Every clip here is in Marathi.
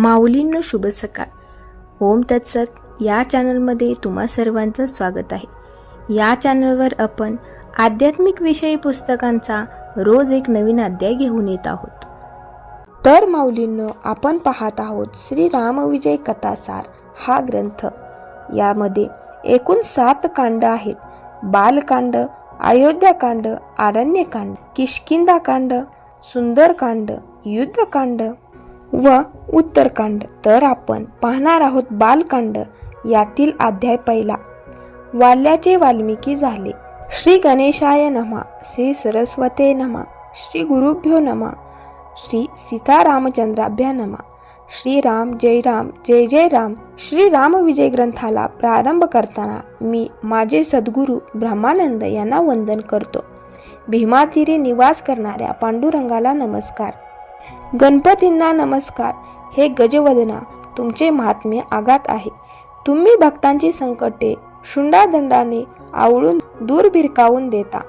माऊलींनो शुभ सकाळ. ओम तत्सत. या चॅनलमध्ये तुम्हा सर्वांचं स्वागत आहे. या चॅनलवर आपण आध्यात्मिक विषयी पुस्तकांचा रोज एक नवीन अध्याय घेऊन येत आहोत. तर माऊलींनो आपण पाहत आहोत श्री रामविजय कथासार हा ग्रंथ. यामध्ये एकूण सात कांड आहेत. बालकांड अयोध्याकांड आरण्यकांड किशकिंदाकांड सुंदरकांड युद्धकांड व उत्तरकांड तर आपण पाहणार आहोत बालकांड यातील अध्याय पहिला. वाल्याचे वाल्मिकी झाले. श्री गणेशाय नमा श्री सरस्वते नमा श्री गुरुभ्यो नमा श्री सीतारामचंद्राभ्या नमा. श्री राम जय राम जय जय राम. श्री राम विजय ग्रंथाला प्रारंभ करताना मी माझे सद्गुरू ब्रह्मानंद यांना वंदन करतो. भीमातीरी निवास करणाऱ्या पांडुरंगाला नमस्कार. गणपतींना नमस्कार. हे गजवदना तुमचे महात्म्य आगात आहे. तुम्ही भक्तांची संकटे शुंडादंडाने आवळून दूर भिरकावून देता.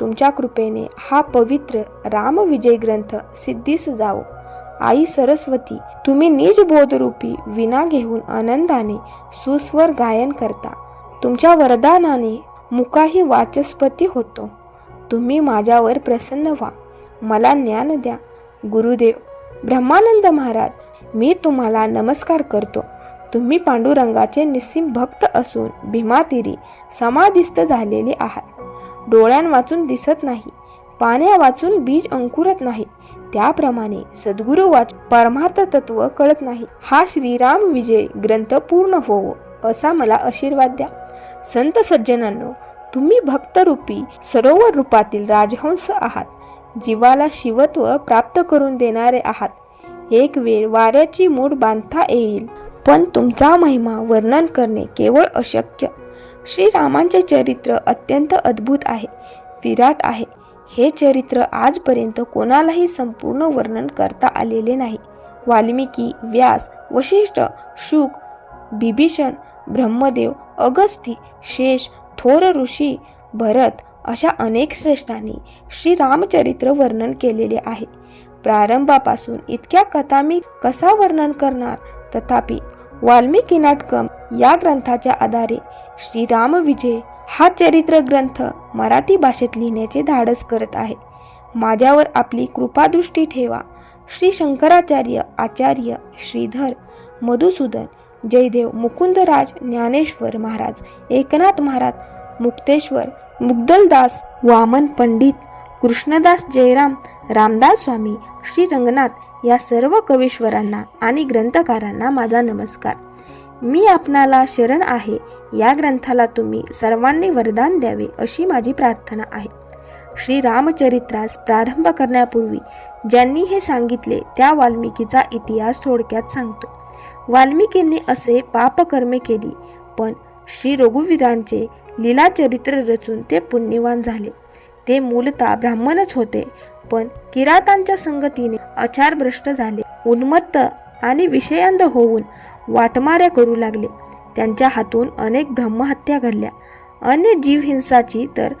तुमच्या कृपेने हा पवित्र रामविजय ग्रंथ सिद्धीस जावो. आई सरस्वती तुम्ही निज बोधरूपी विना घेऊन आनंदाने सुस्वर गायन करता. तुमच्या वरदानाने मुकाही वाचस्पती होतो. तुम्ही माझ्यावर प्रसन्न व्हा. मला ज्ञान द्या. गुरुदेव ब्रह्मानंद महाराज मी तुम्हाला नमस्कार करतो. तुम्ही पांडुरंगाचे निस्सीम भक्त असून भीमातिरी समाधिस्थ झालेले आहात. डोळ्यां वाचून दिसत नाही पाण्या वाचून बीज अंकुरत नाही त्याप्रमाणे सद्गुरु वाच परमार्थ तत्व कळत नाही. हा श्रीराम विजय ग्रंथ पूर्ण होवो असा मला आशीर्वाद द्या. संत सज्जनांनो तुम्ही भक्तरूपी सरोवर रूपातील राजहंस आहात. जीवाला शिवत्व प्राप्त करून देणारे आहात. एक वेळ वाऱ्याची मूठ बांधता येईल पण तुमचा महिमा वर्णन करणे केवळ अशक्य. श्रीरामांचे चरित्र अत्यंत अद्भुत आहे विराट आहे. हे चरित्र आजपर्यंत कोणालाही संपूर्ण वर्णन करता आलेले नाही. वाल्मिकी व्यास वशिष्ठ शुक बिभीषण ब्रह्मदेव अगस्ती शेष थोर ऋषी भरत अशा अनेक श्रेष्ठांनी श्रीरामचरित्र वर्णन केलेले आहे. प्रारंभापासून इतक्या कथा मी कसा वर्णन करणार? तथापि वाल्मिकी नाटकम या ग्रंथाच्या आधारे श्रीराम विजय हा चरित्र ग्रंथ मराठी भाषेत लिहिण्याचे धाडस करत आहे. माझ्यावर आपली कृपादृष्टी ठेवा. श्री शंकराचार्य आचार्य श्रीधर मधुसूदन जयदेव मुकुंदराज ज्ञानेश्वर महाराज एकनाथ महाराज मुक्तेश्वर मुग्दलदास वामन पंडित कृष्णदास जयराम रामदास स्वामी श्री रंगनाथ या सर्व कवीश्वरांना आणि ग्रंथकारांना माझा नमस्कार. मी आपणाला शरण आहे. या ग्रंथाला तुम्ही सर्वांनी वरदान द्यावे अशी माझी प्रार्थना आहे. श्री रामचरित्रास प्रारंभ करण्यापूर्वी ज्यांनी हे सांगितले त्या वाल्मिकीचा इतिहास थोडक्यात सांगतो. वाल्मिकींनी असे पापकर्मे केली पण श्री रघुवीरांचे लीलाचरित्र रचून ते पुण्यवान झाले. ते मूलतः ब्राह्मणच होते पण किरातांच्या संगतीने अचारभ्रष्ट झाले. उन्मत्त आणि विषयांध होऊन वाटमाऱ्या करू लागले. त्यांच्या हातून अनेक ब्रह्महत्या घडल्या. अन्य जीवहिंसाची तर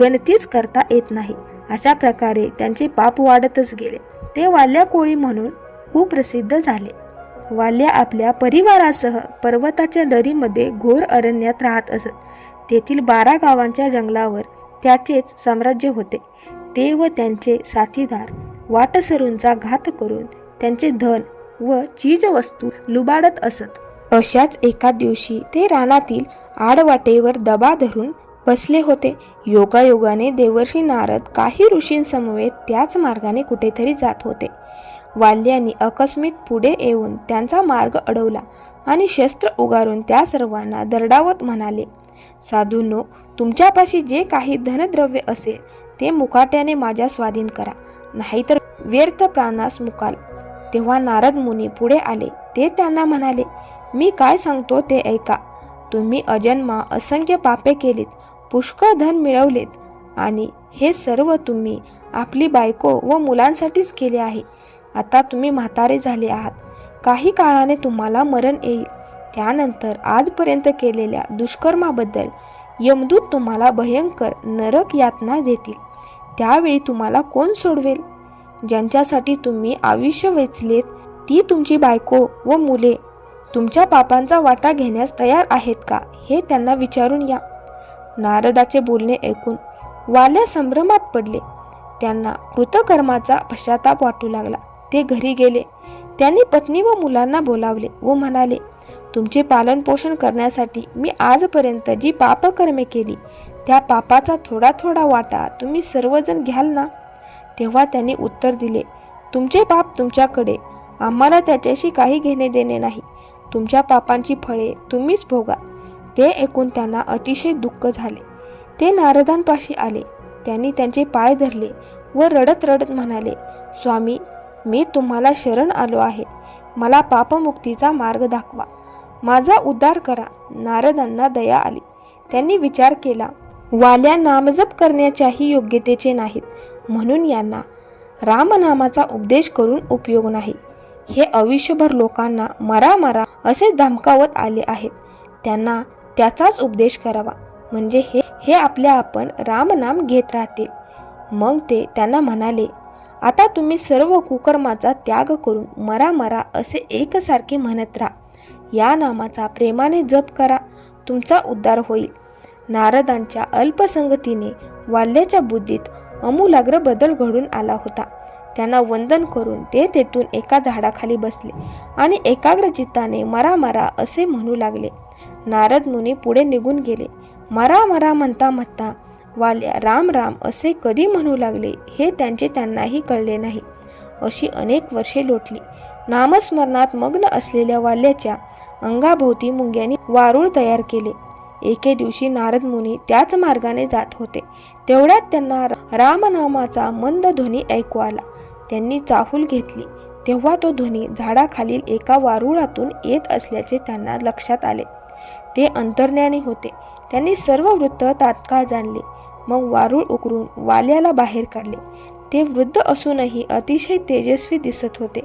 गणतीच करता येत नाही. अशा प्रकारे त्यांचे पाप वाढतच गेले. ते वाल्या कोळी म्हणून कुप्रसिद्ध झाले. वाल्या आपल्या परिवारासह पर्वताच्या दरीमध्ये घोर अरण्यात राहत असत. तेथील बारा गावांच्या जंगलावर त्याचेच साम्राज्य होते. ते व त्यांचे साथीदार वाटसरूंचा घात करून त्यांचे धन व चीजवस्तू लुबाडत असत. अशाच एका दिवशी ते रानातील आडवाटेवर दबा धरून बसले होते. योगायोगाने देवर्षी नारद काही ऋषींसमवेत त्याच मार्गाने कुठेतरी जात होते. वाल्यांनी अकस्मित पुढे येऊन त्यांचा मार्ग अडवला आणि शस्त्र उगारून त्या सर्वांना दरडावत म्हणाले साधूंनो तुमच्यापाशी जे काही धनद्रव्य असेल ते मुकाट्याने माझ्या स्वाधीन करा नाहीतर व्यर्थ प्राणास मुकाल. तेव्हा नारद मुनी पुढे आले ते त्यांना म्हणाले मी काय सांगतो ते ऐका. तुम्ही अजन्मा असंख्य पापे केलीत पुष्कळ धन मिळवलेत आणि हे सर्व तुम्ही आपली बायको व मुलांसाठीच केले आहे. आता तुम्ही म्हातारे झाले आहात. काही काळाने तुम्हाला मरण येईल. त्यानंतर आजपर्यंत केलेल्या दुष्कर्माबद्दल यमदूत तुम्हाला भयंकर नरक यातना देतील. त्यावेळी तुम्हाला कोण सोडवेल? ज्यांच्यासाठी तुम्ही आयुष्य वेचलेत ती तुमची बायको व मुले. तुमच्या पापांचा वाटा घेण्यास तयार आहेत का हे त्यांना विचारून या. नारदाचे बोलणे ऐकून वाल्या संभ्रमात पडले. त्यांना कृतकर्माचा पश्चाताप वाटू लागला. ते घरी गेले. त्यांनी पत्नी व मुलांना बोलावले व म्हणाले तुमचे पालनपोषण करण्यासाठी मी आजपर्यंत जी पापकर्मे केली त्या पापाचा थोडा थोडा वाटा तुम्ही सर्वजण घ्याल ना? तेव्हा त्यांनी उत्तर दिले तुमचे पाप तुमच्याकडे. आम्हाला त्याच्याशी काही घेणे देणे नाही. तुमच्या पापांची फळे तुम्हीच भोगा. ते ऐकून त्यांना अतिशय दुःख झाले. ते नारदांपाशी आले. त्यांनी त्यांचे पाय धरले व रडत रडत म्हणाले स्वामी मी तुम्हाला शरण आलो आहे. मला पापमुक्तीचा मार्ग दाखवा. माझा उद्धार करा. नारदांना दया आली. त्यांनी विचार केला वाल्या नामजप करण्याच्याही योग्यतेचे नाहीत. म्हणून यांना रामनामाचा उपदेश करून उपयोग नाही. हे आयुष्यभर लोकांना मरा मरा असे धमकावत आले आहेत. त्यांना त्याचाच उपदेश करावा. म्हणजे हे हे आपल्या आपण रामनाम घेत राहतील. मग ते त्यांना म्हणाले आता तुम्ही सर्व कुकर्माचा त्याग करून मरा मरा असे एकसारखे म्हणत राहा. या नामाचा प्रेमाने जप करा. तुमचा उद्धार होईल. नारदांच्या अल्पसंगतीने वाल्याच्या बुद्धीत अमूलाग्र बदल घडून आला होता. त्यांना वंदन करून ते तेथून एका झाडाखाली बसले आणि एकाग्र चित्ताने मरा मरा असे म्हणू लागले. नारद मुनी पुढे निघून गेले. मरा मरा म्हणता म्हणता वाल्या राम राम असे कधी म्हणू लागले हे त्यांचे त्यांनाही कळले नाही. अशी अनेक वर्षे लोटली. नामस्मरणात मग्न असलेल्या वाल्याच्या अंगाभोवती मुंग्यांनी वारूळ तयार केले. एके दिवशी नारद मुनी त्याच मार्गाने जात होते. तेवढ्यात त्यांना रामनामाचा मंद ध्वनी ऐकू आला. त्यांनी चाहूल घेतली. तेव्हा तो ध्वनी झाडाखालील एका वारुळातून येत असल्याचे त्यांना लक्षात आले. ते अंतर्ज्ञानी होते. त्यांनी सर्व वृत्त तात्काळ जाणले. मग वारूळ उकरून वाल्याला बाहेर काढले. ते वृद्ध असूनही अतिशय तेजस्वी दिसत होते.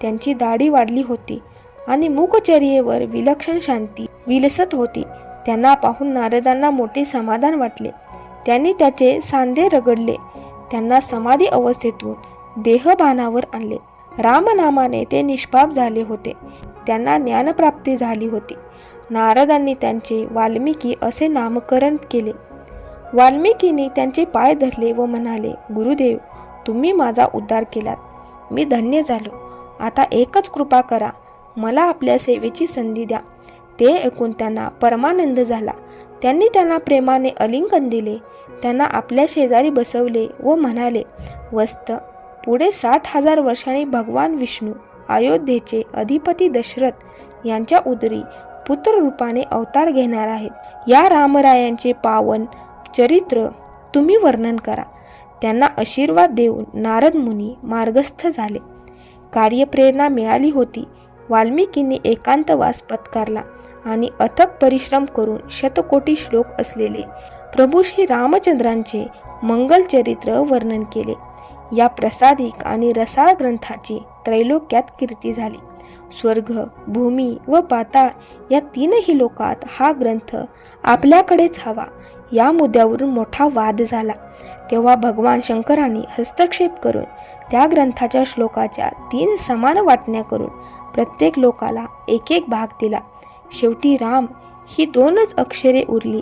त्यांची दाढी वाढली होती आणि मुखचर्येवर विलक्षण शांती विलसत होती. त्यांना पाहून नारदांना मोठे समाधान वाटले. त्यांनी त्याचे सांधे रगडले. त्यांना समाधी अवस्थेतून देहभानावर आणले. रामनामाने ते निष्पाप झाले होते. त्यांना ज्ञानप्राप्ती झाली होती. नारदांनी त्यांचे वाल्मिकी असे नामकरण केले. वाल्मिकीने त्यांचे पाय धरले व म्हणाले गुरुदेव तुम्ही माझा उद्धार केलात. मी धन्य झालो. आता एकच कृपा करा. मला आपल्या सेवेची संधी द्या. ते ऐकून त्यांना परमानंद झाला. त्यांनी त्यांना प्रेमाने अलिंगन दिले. त्यांना आपल्या शेजारी बसवले व म्हणाले वस्त पुढे साठ हजार वर्षांनी भगवान विष्णू अयोध्येचे अधिपती दशरथ यांच्या उदरी पुत्र रूपाने अवतार घेणार आहेत. या रामरायांचे पावन चरित्र तुम्ही वर्णन करा. त्यांना आशीर्वाद देऊन नारद मुनी मार्गस्थ झाले. कार्यप्रेरणा मिळाली होती. वाल्मिकींनी एकांतवास पत्कारला आणि अथक परिश्रम करून शतकोटी श्लोक असलेले प्रभू श्री रामचंद्रांचे मंगल चरित्र वर्णन केले. या प्रसादिक आणि रसाळ ग्रंथाची त्रैलोक्यात कीर्ती झाली. स्वर्ग भूमी व पाताळ या तीनही लोकात हा ग्रंथ आपल्याकडेच हवा या मुद्द्यावरून मोठा वाद झाला. तेव्हा भगवान शंकरांनी हस्तक्षेप करून त्या ग्रंथाच्या श्लोकाच्या तीन समान वाटण्या करून प्रत्येक लोकाला एक एक भाग दिला. शेवटी राम ही दोनच अक्षरे उरली.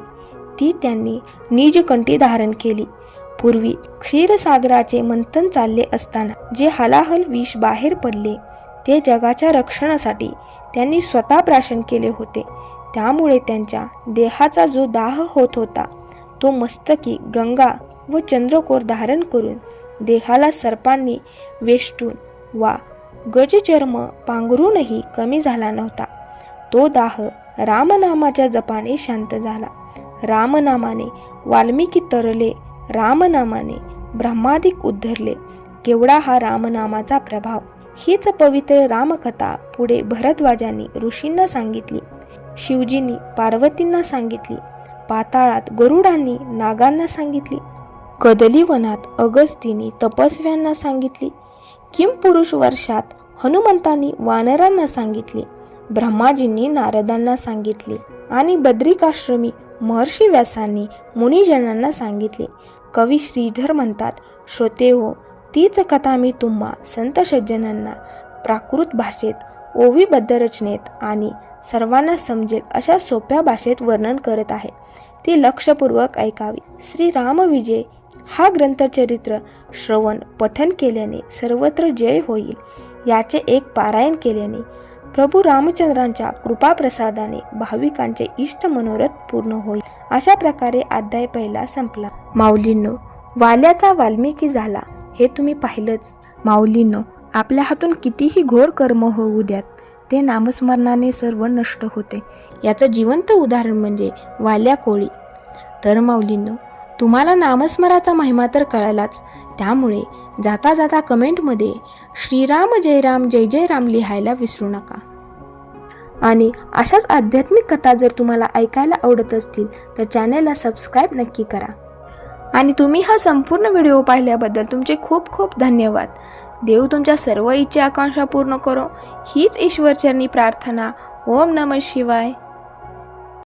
ती त्यांनी निजकंठी धारण केली. पूर्वी क्षीरसागराचे मंथन चालले असताना जे हलाहल विष बाहेर पडले ते जगाच्या रक्षणासाठी त्यांनी स्वतः प्राशन केले होते. त्यामुळे त्यांच्या देहाचा जो दाह होत होता तो मस्तकी गंगा व चंद्रकोर धारण करून देहाला सर्पांनी वेष्टून वा गजचर्म पांघरूनही कमी झाला नव्हता. तो दाह रामनामाच्या जपाने शांत झाला. रामनामाने वाल्मिकी तरले रामनामाने ब्रह्मादिक उद्धरले. केवढा हा रामनामाचा प्रभाव हीच पवित्र रामकथा पुढे भरद्वाजांनी ऋषींना सांगितली. शिवजींनी पार्वतींना सांगितली. पाताळात गरुडांनी नागांना सांगितली. कदलीवनात अगस्तीनी तपस्व्यांना सांगितली. किम पुरुष वर्षात हनुमंतांनी वानरांना सांगितले. ब्रह्माजींनी नारदांना सांगितले. आणि बद्रिकाश्रमी महर्षी व्यासांनी मुनिजनांना सांगितले. कवी श्रीधर म्हणतात श्रोते हो तीच कथा मी तुम्हा संत सज्जनांना प्राकृत भाषेत ओवीबद्ध रचनेत आणि सर्वांना समजेल अशा सोप्या भाषेत वर्णन करत आहे. ती लक्षपूर्वक ऐकावी. श्री रामविजय हा ग्रंथचरित्र श्रवण पठन केल्याने सर्वत्र जय होईल याचे एक पारायण केल्याने प्रभू रामचंद्रांच्या कृपाप्रसादाने भाविकांचे इष्ट मनोरथ पूर्ण होईल. अशा प्रकारे अध्याय पहिला संपला. माऊलींनो वाल्याचा वाल्मिकी झाला हे तुम्ही पाहिलंच. माऊलींनो आपल्या हातून कितीही घोर कर्म होऊ द्यात ते नामस्मरणाने सर्व नष्ट होते. याचं जिवंत उदाहरण म्हणजे वाल्या कोळी. तर माऊलींनो तुम्हाला नामस्मराचा महिमा तर कळालाच. त्यामुळे जाता जाता कमेंटमध्ये श्रीराम जय राम जय जय राम लिहायला विसरू नका. आणि अशाच आध्यात्मिक कथा जर तुम्हाला ऐकायला आवडत असतील तर चॅनलला सबस्क्राईब नक्की करा. आणि तुम्ही हा संपूर्ण व्हिडिओ पाहिल्याबद्दल तुमचे खूप खूप धन्यवाद. देव तुमच्या सर्व इच्छा आकांक्षा पूर्ण करो. हीच ईश्वरचरणी प्रार्थना. ओम नम शिवाय.